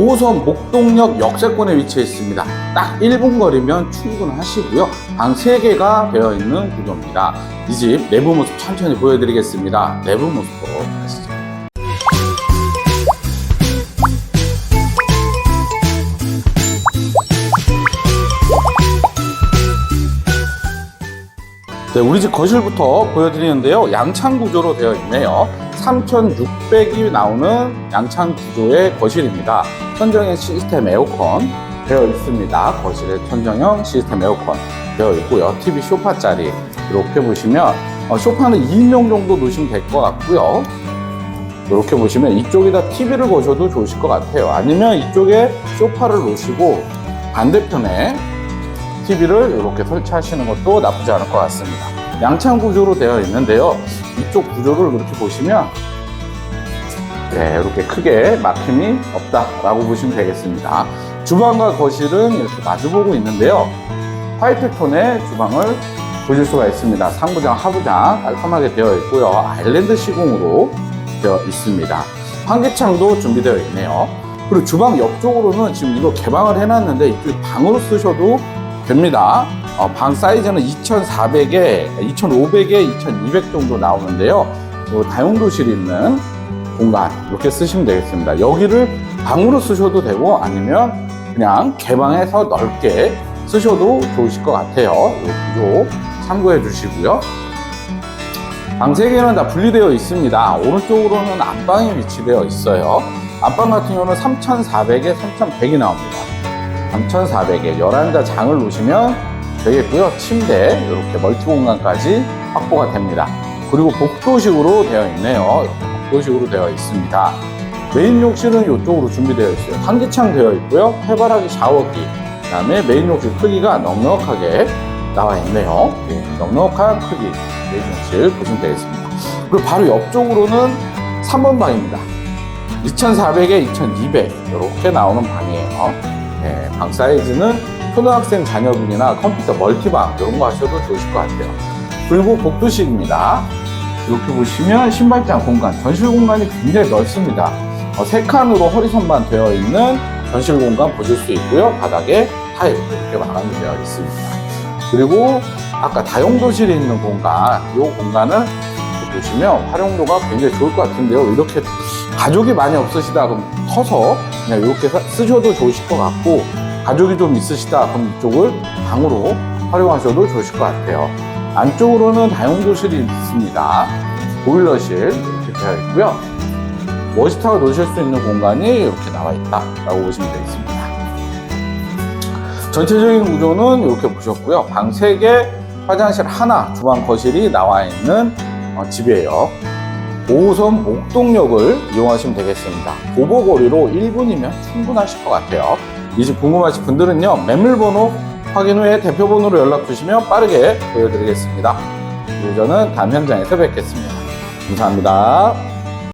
5호선 목동역 역세권에 위치해 있습니다. 딱 1분 거리면 충분하시고요. 방 3개가 되어 있는 구조입니다. 이 집 내부 모습 천천히 보여드리겠습니다. 내부 모습으로 가시죠. 네, 우리 집 거실부터 보여드리는데요. 양창 구조로 되어 있네요. 3,600이 나오는 양창 구조의 거실입니다. 천정형 시스템 에어컨 되어 있습니다. 거실에 천정형 시스템 에어컨 되어 있고요. TV 소파 자리 이렇게 보시면 어, 소파는 2인용 정도 놓으시면 될 것 같고요. 이렇게 보시면 이쪽에다 TV를 거셔도 좋으실 것 같아요. 아니면 이쪽에 소파를 놓으시고 반대편에 TV를 이렇게 설치하시는 것도 나쁘지 않을 것 같습니다. 양창 구조로 되어 있는데요. 이쪽 구조를 이렇게 보시면 네, 이렇게 크게 막힘이 없다라고 보시면 되겠습니다. 주방과 거실은 이렇게 마주보고 있는데요. 화이트 톤의 주방을 보실 수가 있습니다. 상부장, 하부장 깔끔하게 되어 있고요. 아일랜드 시공으로 되어 있습니다. 환기창도 준비되어 있네요. 그리고 주방 옆쪽으로는 지금 이거 개방을 해놨는데 이쪽 방으로 쓰셔도 됩니다. 어, 방 사이즈는 2,400에, 2,500에 2,200 정도 나오는데요. 요 다용도실이 있는 공간 이렇게 쓰시면 되겠습니다. 여기를 방으로 쓰셔도 되고 아니면 그냥 개방해서 넓게 쓰셔도 좋으실 것 같아요. 이 구조 참고해 주시고요. 방 3개는 다 분리되어 있습니다. 오른쪽으로는 안방이 위치되어 있어요. 안방 같은 경우는 3,400에 3,100이 나옵니다. 3,400에 11자 장을 놓으시면 되겠고요. 침대, 이렇게 멀티 공간까지 확보가 됩니다. 그리고 복도식으로 되어 있네요. 복도식으로 되어 있습니다. 메인 욕실은 이쪽으로 준비되어 있어요. 환기창 되어 있고요. 해바라기 샤워기. 그 다음에 메인 욕실 크기가 넉넉하게 나와 있네요. 네, 넉넉한 크기 메인 욕실 보시면 되겠습니다. 그리고 바로 옆쪽으로는 3번 방입니다. 2400에 2200 이렇게 나오는 방이에요. 네, 방 사이즈는 초등학생 자녀분이나 컴퓨터 멀티방 이런 거 하셔도 좋으실 것 같아요. 그리고 복도식입니다. 이렇게 보시면 신발장 공간, 전실 공간이 굉장히 넓습니다. 어, 세 칸으로 허리선만 되어 있는 전실 공간 보실 수 있고요. 바닥에 타일 이렇게 마감이 되어 있습니다. 그리고 아까 다용도실에 있는 공간, 이 공간을 보시면 활용도가 굉장히 좋을 것 같은데요. 이렇게 가족이 많이 없으시다 그럼 터서 그냥 이렇게 사- 쓰셔도 좋으실 것 같고 가족이 좀 있으시다 그럼 이쪽을 방으로 활용하셔도 좋으실 것 같아요. 안쪽으로는 다용도실이 있습니다. 보일러실 이렇게 되어 있고요. 워시타워 놓으실 수 있는 공간이 이렇게 나와 있다라고 보시면 되겠습니다. 전체적인 구조는 이렇게 보셨고요. 방 3개, 화장실 하나, 주방 거실이 나와 있는 어, 집이에요. 5호선 목동역을 이용하시면 되겠습니다. 도보거리로 1분이면 충분하실 것 같아요. 이 집 궁금하신 분들은요, 매물번호 확인 후에 대표번호로 연락 주시면 빠르게 보여드리겠습니다. 그리고 저는 다음 현장에서 뵙겠습니다. 감사합니다.